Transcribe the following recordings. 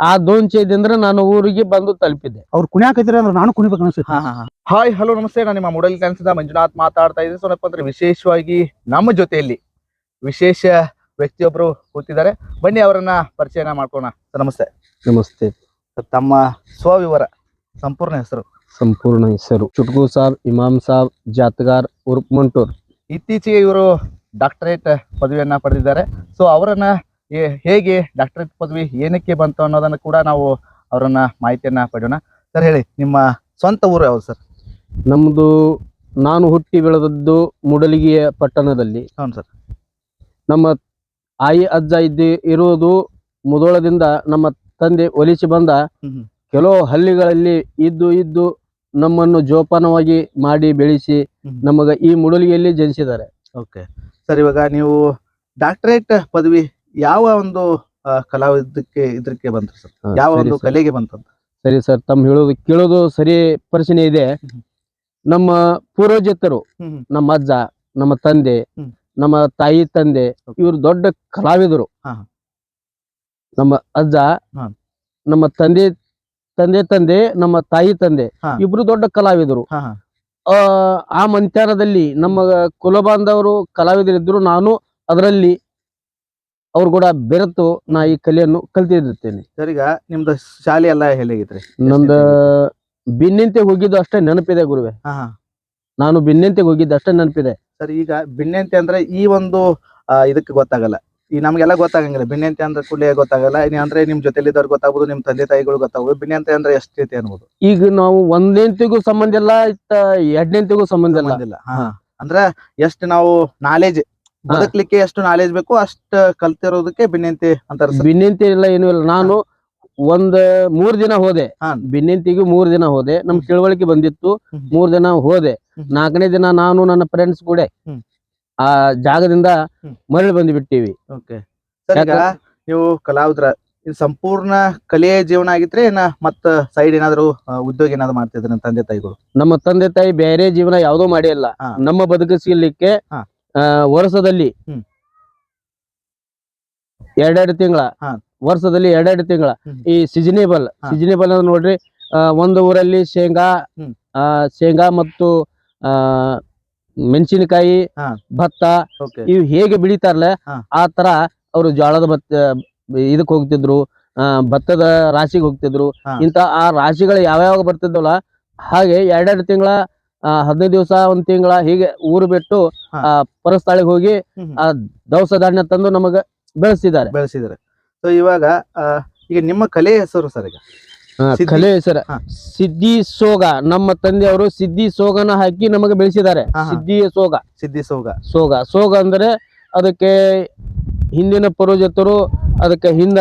ಆ ದೋಂಚೆದಿಂದ ನಾನು ಊರಿಗೆ ಬಂದು ತಲುಪಿದ್ದೆ. ಅವ್ರು ಕುಣಿಯಾಕಿದ್ರೆ ಅಂದ್ರೆ ನಾನು ಕುಣಿಬೇಕು ಅನ್ಸುತ್ತೆ. ಹಾಯ್ ಹಲೋ ನಮಸ್ತೆ. ನಾನು ನಿಮ್ಮ ಮೂಡಲ್ ಕಾಣಿಸಿದ ಮಂಜುನಾಥ್ ಮಾತಾಡ್ತಾ ಇದ್ದೀನಿ. ಸೊನಪ್ಪ ಅಂದ್ರೆ ವಿಶೇಷವಾಗಿ ನಮ್ಮ ಜೊತೆಯಲ್ಲಿ ವಿಶೇಷ ವ್ಯಕ್ತಿಯೊಬ್ರು ಕೂತಿದ್ದಾರೆ. ಬನ್ನಿ ಅವರನ್ನ ಪರಿಚಯನ ಮಾಡ್ಕೋಣ ಸರ್ ನಮಸ್ತೆ. ನಮಸ್ತೆ. ಸರ್, ತಮ್ಮ ಸ್ವವಿವರ ಸಂಪೂರ್ಣ ಹೆಸರು. ಸಂಪೂರ್ಣ ಹೆಸರು. ಚುಟ್ಕು ಸಾಬ್ ಇಮಾಮ್ ಸಾಬ್ ಜಾತ್ಗಾರ್ ಉರ್ಪ್ ಮಂಟೂರ್. ಇತ್ತೀಚೆಗೆ ಇವರು ಡಾಕ್ಟರೇಟ್ ಪದವಿಯನ್ನ ಪಡೆದಿದ್ದಾರೆ. ಸೊ ಅವರನ್ನ ಹೇಗೆ ಡಾಕ್ಟರೇಟ್ ಪದವಿ ಏನಕ್ಕೆ ಬಂತು ಅನ್ನೋದನ್ನ ಕೂಡ ನಾವು ಅವರನ್ನ ಮಾಹಿತಿಯನ್ನ ಪಡೆಯೋಣ. ಸರ್ ಹೇಳಿ ನಿಮ್ಮ ಸ್ವಂತ ಊರು ಯಾವ್ದು ಸರ್? ನಮ್ಮದು ನಾನು ಹುಟ್ಟಿ ಬೆಳೆದದ್ದು ಮುಡಲಿಗೆಯ ಪಟ್ಟಣದಲ್ಲಿ. ಹೌದು ಸರ್. ನಮ್ಮ ಆಯಿ ಅಜ್ಜ ಇದ್ದಿ ಇರುವುದು ಮುದೋಳದಿಂದ ನಮ್ಮ ತಂದೆ ಒಲಿಸಿ ಬಂದ. ಕೆಲವು ಹಳ್ಳಿಗಳಲ್ಲಿ ಇದ್ದು ಇದ್ದು ನಮ್ಮನ್ನು ಜೋಪಾನವಾಗಿ ಮಾಡಿ ಬೆಳೆಸಿ. ನಮಗ ಈ ಮುಡಲಿಗೆಯಲ್ಲಿ ಜನಿಸಿದ್ದಾರೆ. ಓಕೆ. ಸರ್ ಇವಾಗ ನೀವು ಡಾಕ್ಟರೇಟ್ ಪದವಿ ಯಾವ ಒಂದು ಕಲಾವಿದಕ್ಕೆ ಇದಕ್ಕೆ ಬಂತು ಸರ್? ಯಾವ ಒಂದು. ಕಲೆಗೆ ಬಂತು ಸರಿ ಸರ್ ತಮ್ಮ ಹೇಳೋದು ಕೇಳೋದು ಸರಿ ಪ್ರಶ್ನೆ ಇದೆ. ನಮ್ಮ ಪೂರ್ವಜಿತರು ನಮ್ಮ ಅಜ್ಜ ನಮ್ಮ ತಂದೆ ನಮ್ಮ ತಾಯಿ ತಂದೆ. ಇವರು ದೊಡ್ಡ ಕಲಾವಿದರು. ನಮ್ಮ ಅಜ್ಜ ನಮ್ಮ ತಂದೆ ತಂದೆ ತಂದೆ ನಮ್ಮ ತಾಯಿ ತಂದೆ. ಇಬ್ರು ದೊಡ್ಡ ಕಲಾವಿದರು. ಆ ಮಂತ್ಯಾರದಲ್ಲಿ ನಮ್ಮ ಕುಲಬಾಂಧವರು ಕಲಾವಿದರಿದ್ರು ನಾನು ಅದರಲ್ಲಿ ಅವ್ರು ಕೂಡ ಬೆರೆತು ನಾ ಈ ಕಲೆಯನ್ನು ಕಲ್ತಿದ್ದೇನೆ ಸರ್ ಈಗ ನಿಮ್ದು ಶಾಲೆ ಎಲ್ಲ ಹೇಗಿದ್ರಿ? ನಂದ ಬಿನ್ನಿಂತೆ ಹೋಗಿದ್ದು ಅಷ್ಟೇ ನೆನಪಿದೆ ಗುರುವೆ. ನಾನು ಬಿನ್ನಿಂತೆ ಹೋಗಿದ್ದು ಅಷ್ಟೇ ನೆನಪಿದೆ. ಸರ್ ಈಗ ಬಿನ್ನಂತೆ ಅಂದ್ರೆ ಈ ಒಂದು ಇದಕ್ಕೆ ಗೊತ್ತಾಗಲ್ಲ. ಈ ನಮ್ಗೆಲ್ಲ ಗೊತ್ತಾಗಂಗಿಲ್ಲ. ಬಿನ್ನಂತೆ ಅಂದ್ರೆ ಕೂಡಲೇ ಗೊತ್ತಾಗಲ್ಲ. ಅಂದ್ರೆ ನಿಮ್ ಜೊತೆಲಿದ್ದವ್ರು ಗೊತ್ತಾಗ್ಬೋದು ನಿಮ್ ತಂದೆ ತಾಯಿಗಳು ಗೊತ್ತಾಗ್ಬೋದು. ಬಿನ್ನಂತೆ ಅಂದ್ರೆ ಎಷ್ಟೈತಿ ಅನ್ಬೋದು? ಈಗ ನಾವು ಒಂದೆಂತಿಗೂ ಸಂಬಂಧ ಇಲ್ಲ ಇತ್ತ ಎರಡನೆಂತಿಗೂ ಸಂಬಂಧ ಇಲ್ಲ. ಅಂದ್ರ ಎಷ್ಟು ನಾವು ನಾಲೆಜ್ ಬದುಕ್ಲಿಕ್ಕೆ ಎಷ್ಟು ನಾಲೆಜ್ ಬೇಕು ಅಷ್ಟ ಕಲ್ತಿರೋದಕ್ಕೆ ಬಿಣ್ಣೆಂತೆ ಅಂತಾರ ಬಿನ್ನಿಂತೆ ಇಲ್ಲ ಏನು ಇಲ್ಲ. ನಾನು ಒಂದ್ ಮೂರ್ ದಿನ ಹೋದೆ. ಬಿನ್ನಿಂತಿಗೂ ಮೂರ್ ದಿನ ಹೋದೆ. ನಮ್ ತಿಳುವಳಿಕೆ ಬಂದಿತ್ತು. ಮೂರ್ ದಿನ ಹೋದೆ. ನಾಲ್ಕನೇ ದಿನ ನಾನು ನನ್ನ ಫ್ರೆಂಡ್ಸ್ ಕೂಡ ಆ ಜಾಗದಿಂದ. ಮರಳಿ ಬಂದು ಬಿಟ್ಟಿವಿ ಓಕೆ. ಸರ್ ಈಗ ಯಾಕ- ನೀವು ಕಲಾವಿದ್ರ ಸಂಪೂರ್ಣ ಕಲೆಯ ಜೀವನ ಆಗಿದ್ರೆ ಏನ ಮತ್ತ ಸೈಡ್ ಏನಾದ್ರು ಉದ್ಯೋಗ ಏನಾದ್ರು ಮಾಡ್ತಿದ್ರೆ ತಂದೆ ತಾಯಿಗಳು? ನಮ್ಮ ತಂದೆ ತಾಯಿ ಬೇರೆ ಜೀವನ ಯಾವ್ದೋ ಮಾಡಿಲ್ಲ. ನಮ್ಮ ಬದುಕಿಸಲಿಕ್ಕೆ ವರ್ಷದಲ್ಲಿ. ಎರಡೆರಡು ತಿಂಗಳ. ವರ್ಷದಲ್ಲಿ ಎರಡೆರಡು ತಿಂಗಳ. ಈ ಸಿಜನೇಬಲ್ ಸೀಸನೇಬಲ್ ಸಿಜನೇಬಲ್ ಅಂದ್ರೆ ನೋಡ್ರಿ ಒಂದು ಊರಲ್ಲಿ ಶೇಂಗಾ ಶೇಂಗಾ ಮತ್ತು ಆ ಮೆಣಸಿನಕಾಯಿ ಭತ್ತ ಇವು ಹೇಗೆ ಬೆಳಿತಾರಲ್ಲ ಆ ತರ ಅವರು ಜೋಳದ ಭತ್ತ ಇದಕ್ ಹೋಗ್ತಿದ್ರು ಭತ್ತದ ರಾಶಿಗೆ ಹೋಗ್ತಿದ್ರು. ಇಂತ ಆ ರಾಶಿಗಳು ಯಾವ್ಯಾವ ಬರ್ತಿದ್ವಲ್ಲ ಹಾಗೆ ಎರಡೆರಡು ತಿಂಗಳ ಹದಿನೈದು ದಿವಸ ಒಂದ್ ತಿಂಗಳ ಹೀಗೆ ಊರು ಬಿಟ್ಟು. ಆ ಪರಸ್ಥಳಿಗೆ ಹೋಗಿ. ಆ ದವಸ ಧಾನ್ಯ ತಂದು ನಮಗ ಬೆಳೆಸಿದ್ದಾರೆ. ಬೆಳೆಸಿದ್ದಾರೆ. ಸೊ ಇವಾಗ ಈಗ ನಿಮ್ಮ ಕಲೆ ಹೆಸರು ಸರ್ ಈಗ? ಕಲೆ ಹೆಸರ. ಸಿದ್ಧಿ ಸೋಗ. ನಮ್ಮ ತಂದೆಯವರು ಸಿದ್ಧಿ ಸೋಗನ ಹಾಕಿ ನಮಗೆ ಬೆಳೆಸಿದ್ದಾರೆ. ಸಿದ್ಧಿ ಸೋಗ. ಸಿದ್ಧಿ ಸೋಗ. ಸೋಗ. ಸೋಗ ಅಂದ್ರೆ ಅದಕ್ಕೆ ಹಿಂದಿನ ಪೂರ್ವಜತರು ಅದಕ್ಕೆ ಹಿಂದ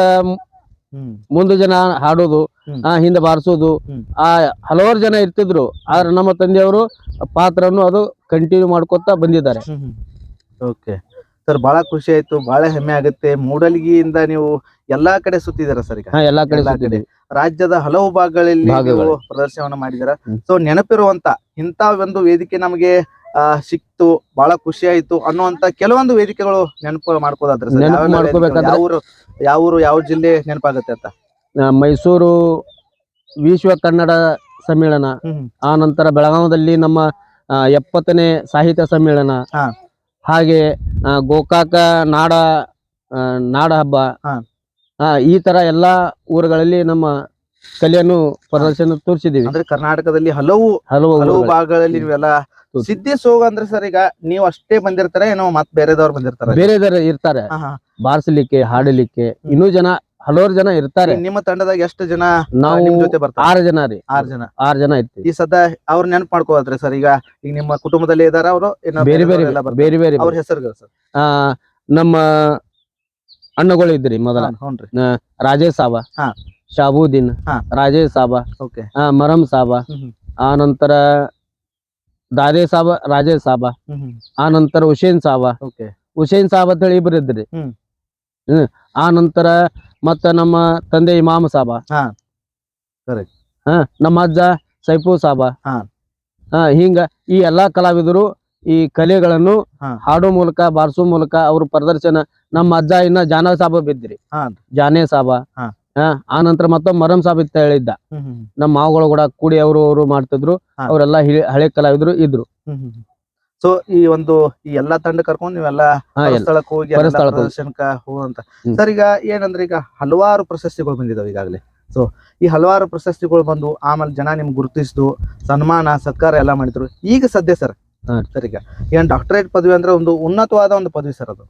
ಮುಂದೆ ಜನ ಹಾಡೋದು. ಆ ಹಿಂದೆ ಬಾರಿಸೋದು ಆ ಹಲವಾರು ಜನ ಇರ್ತಿದ್ರು. ಆದ್ರೆ ನಮ್ಮ ತಂದೆಯವರು ಪಾತ್ರನು ಅದು ಕಂಟಿನ್ಯೂ ಮಾಡ್ಕೊತಾ ಬಂದಿದ್ದಾರೆ. ಓಕೆ. ಸರ್ ಬಹಳ ಖುಷಿ ಆಯ್ತು ಬಹಳ ಹೆಮ್ಮೆ ಆಗುತ್ತೆ. ಮೂಡಲ್ಗಿಯಿಂದ ನೀವು ಎಲ್ಲಾ ಕಡೆ ಸುತ್ತಿದಾರ ಸರ್ ಈಗ? ಎಲ್ಲಾ ಕಡೆ ಸುತ್ತಿದೆ ರಾಜ್ಯದ ಹಲವು ಭಾಗಗಳಲ್ಲಿ ಭಾಗಗಳು. ನೀವು ಪ್ರದರ್ಶನವನ್ನ ಮಾಡಿದಾರ. ಸೊ ನೆನಪಿರುವಂತ ಇಂತ ಒಂದು ವೇದಿಕೆ ನಮಗೆ ಸಿಕ್ತು ಬಹಳ ಖುಷಿ ಆಯ್ತು ಅನ್ನುವಂತ ಕೆಲವೊಂದು ವೇದಿಕೆಗಳು ನೆನಪು ಮಾಡ್ಕೋದಾದ್ರೆ ನೆನಪು ಮಾಡ್ಕೋಬೇಕಾದ್ರೆ- ಯಾವ ಊರು ಯಾವ ಯಾವ ಜಿಲ್ಲೆ ನೆನಪಾಗುತ್ತೆ ಅಂತ ಮೈಸೂರು ವಿಶ್ವ ಕನ್ನಡ ಸಮ್ಮೇಳನ ಆ ನಂತರ ಬೆಳಗಾವದಲ್ಲಿ ನಮ್ಮ ಎಪ್ಪತ್ತನೇ ಸಾಹಿತ್ಯ ಸಮ್ಮೇಳನ. ಹಾಗೆ ಗೋಕಾಕ ನಾಡ ನಾಡ ಹಬ್ಬ ಹಾ. ಈ ತರ ಎಲ್ಲಾ ಊರುಗಳಲ್ಲಿ ನಮ್ಮ ಕಲೆಯನ್ನು ಪ್ರದರ್ಶನ ತೋರಿಸಿದೀವಿ ಅಂದ್ರೆ ಕರ್ನಾಟಕದಲ್ಲಿ ಹಲವು ಹಲವು ಹಲವು. ಭಾಗಗಳಲ್ಲಿ ನೀವೆಲ್ಲ. ಸಿದ್ಧಿ ಸೋಗ ಅಂದ್ರೆ ಸರ್ ಈಗ ನೀವು ಅಷ್ಟೇ ಬಂದಿರ್ತಾರೆ ಏನೋ ಮತ್ ಬೇರೆದವ್ರು ಬಂದಿರ್ತಾರೆ? ಬೇರೆದವ್ರು ಬೇರೆ ಇರ್ತಾರೆ ಬಾರಿಸಲಿಕ್ಕೆ ಹಾಡಲಿಕ್ಕೆ ಇನ್ನೂ ಜನ ಹಲವಾರು ಜನ ಇರ್ತಾರೆ. ನಿಮ್ಮ ತಂಡದಾಗ ಎಷ್ಟು ಜನ ನಾವು ನಿಮ್ ಜೊತೆ ಬರ್ತಾರೆ? ಆರು ಜನ ರೀ. ಆರು ಜನ. ಆರು ಜನ ಇರ್ತೀವಿ. ಈ ಸದ ಅವ್ರ ನೆನಪು ಮಾಡ್ಕೋದ್ರಿ ಸರ್ ಈಗ ಈಗ ನಿಮ್ಮ ಕುಟುಂಬದಲ್ಲಿ ಇದಾರ ಅವರು ಬೇರೆ ಬೇರೆ ಬೇರೆ ಬೇರೆ ಅವ್ರ ಹೆಸರುಗಳು ಸರ್? ಆ ನಮ್ಮ ಅಣ್ಣಗಳು ಇದ್ರಿ ಮೊದಲ. ರಾಜೇಶ್ ಸಾವ. ಹಾ. ಶಾಬುದ್ದೀನ್ ಹಾ. ರಾಜೇಶ್ ಸಾಬ ಓಕೆ ಆ, ಮರಂ ಸಾಬ ಆ ನಂತರ ದಾದೆ ಸಾಬ ರಾಜೇಶ್ ಸಾಬ ಹ್ಮ್ ಆ ನಂತರ ಹುಸೇನ್ ಸಾಬಾ ಓಕೆ ಹುಸೇನ್ ಸಾಬ್ ಅಂತ ಹೇಳಿ ಇಬ್ರು ಇದ್ರಿ ಹ್ಮ್. ಹ್ಮ್ ಆ ನಂತರ ಮತ್ತ ನಮ್ಮ ತಂದೆ ಇಮಾಮ್ ಸಾಬಾ ಹಾ. Correct. ಹಾ ನಮ್ಮ ಅಜ್ಜ ಸೈಫು ಸಾಬಾ ಹಾ. ಹಾ ಹಿಂಗ ಈ ಎಲ್ಲಾ ಕಲಾವಿದರು ಈ ಕಲೆಗಳನ್ನು ಹಾ. ಹಾಡೋ ಮೂಲಕ ಬಾರಿಸೋ ಮೂಲಕ ಅವ್ರ ಪ್ರದರ್ಶನ ನಮ್ಮ ಅಜ್ಜ ಇನ್ನ ಜಾನ ಸಾಬ ಬಿದ್ರಿ ಜಾನೇ ಸಾಬಾ ಸಾಬ ಹಾ. ಹಾ ಆ ನಂತರ ಮತ್ತೊಮ್ಮೆ ಮರಂ ಸಾಬ್ ಇತ್ತ ಹೇಳಿದ್ದ. ನಮ್ಮ ಮಾವುಗಳು ಕೂಡ ಕೂಡಿ ಅವರು ಅವರು ಮಾಡ್ತಿದ್ರು. ಅವರೆಲ್ಲ ಹಳೆ ಕಲಾವಿದ್ರು ಇದ್ರು. ಸೊ ಈ ಒಂದು ಈ ಎಲ್ಲಾ ತಂಡ ಕರ್ಕೊಂಡು ನೀವೆಲ್ಲ ಸ್ಥಳಕ್ಕೆ ಹೋಗಿ. ಪ್ರದರ್ಶನಕ್ಕ ಹೋಗುವಂತ. ಸರ್ ಈಗ ಏನಂದ್ರೆ ಈಗ ಹಲವಾರು ಪ್ರಶಸ್ತಿಗಳು ಬಂದಿದಾವೆ ಈಗಾಗಲೇ. ಸೊ ಈ ಹಲವಾರು ಪ್ರಶಸ್ತಿಗಳು ಬಂದು ಆಮೇಲೆ ಜನ ನಿಮ್ಗೆ ಗುರುತಿಸಿದು ಸನ್ಮಾನ ಸತ್ಕಾರ ಎಲ್ಲ ಮಾಡಿದ್ರು. ಈಗ ಸದ್ಯ ಸರ್. ಸರ್ ಈಗ ಏನ್ ಡಾಕ್ಟರೇಟ್ ಪದವಿ ಅಂದ್ರೆ ಒಂದು ಉನ್ನತವಾದ ಒಂದು ಪದವಿ ಸರ್ ಅದು.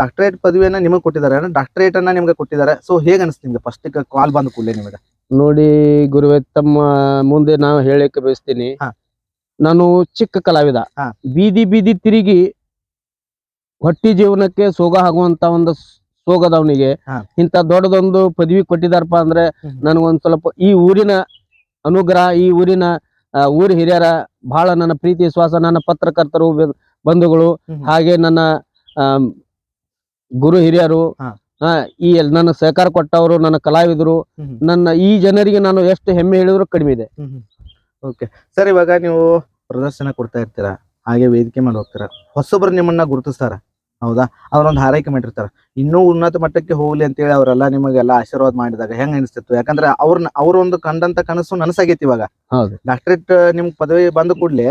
ಡಾಕ್ಟರೇಟ್ ಪದವಿಯನ್ನ ನಿಮಗೆ ಕೊಟ್ಟಿದ್ದಾರೆ. ಡಾಕ್ಟರೇಟ್ ಅನ್ನ ನಿಮ್ಗೆ ಕೊಟ್ಟಿದ್ದಾರೆ. ಸೊ ಹೇಗೆ ಅನಿಸ್ತು ನಿಮ್ಗೆ ಫಸ್ಟ್ ಕಾಲ್ ಬಂದ ಕೂಡಲೇ ನಿಮಗೆ? ನೋಡಿ ಗುರುವೆ ತಮ್ಮ ಮುಂದೆ ನಾವು ಹೇಳಕ್ಕೆ ಬಯಸ್ತೀನಿ. ನಾನು ಚಿಕ್ಕ ಕಲಾವಿದ. ಬೀದಿ ಬೀದಿ ತಿರುಗಿ ಹೊಟ್ಟಿ ಜೀವನಕ್ಕೆ ಸೋಗ ಆಗುವಂತ ಒಂದು ಸೋಗದವನಿಗೆ ಅವನಿಗೆ. ಇಂತ ದೊಡ್ಡದೊಂದು ಪದವಿ ಕೊಟ್ಟಿದಾರಪ್ಪ ಅಂದ್ರೆ. ನನಗೊಂದ್ ಸ್ವಲ್ಪ ಈ ಊರಿನ ಅನುಗ್ರಹ ಈ ಊರಿನ ಊರ ಹಿರಿಯರ ಬಹಳ ನನ್ನ ಪ್ರೀತಿ ವಿಶ್ವಾಸ ನನ್ನ ಪತ್ರಕರ್ತರು ಬಂಧುಗಳು ಹಾಗೆ ನನ್ನ ಗುರು ಹಿರಿಯರು. ಈ ನನ್ನ ಸಹಕಾರ ಕೊಟ್ಟವರು ನನ್ನ ಕಲಾವಿದರು ನನ್ನ ಈ ಜನರಿಗೆ ನಾನು ಎಷ್ಟು ಹೆಮ್ಮೆ ಹೇಳಿದ್ರು ಕಡಿಮೆ ಇದೆ. ಓಕೆ. ಸರ್ ಇವಾಗ ನೀವು ಪ್ರದರ್ಶನ ಕೊಡ್ತಾ ಇರ್ತೀರಾ? ಹಾಗೆ ವೇದಿಕೆ ಮಾಡಿ ಹೋಗ್ತೀರಾ? ಹೊಸೊಬ್ರು ನಿಮ್ಮನ್ನ ಗುರುತಿಸ್ತಾರ? ಹೌದಾ? ಅವ್ರೊಂದು ಹಾರೈಕೆ ಮಾಡಿರ್ತಾರ. ಇನ್ನೂ ಉನ್ನತ ಮಟ್ಟಕ್ಕೆ ಹೋಗ್ಲಿ ಅಂತೇಳಿ ಅವರೆಲ್ಲ ನಿಮಗೆಲ್ಲ ಆಶೀರ್ವಾದ ಮಾಡಿದಾಗ ಹೆಂಗ್ ಅನಿಸ್ತಿತ್ತು? ಯಾಕಂದ್ರೆ ಅವ್ರನ್ನ ಅವ್ರೊಂದು ಕಂಡಂತ ಕನಸು ನನಸಾಗೈತಿ ಇವಾಗ. ಡಾಕ್ಟರೇಟ್ ನಿಮ್ ಪದವಿ ಬಂದ ಕೂಡ್ಲೆ.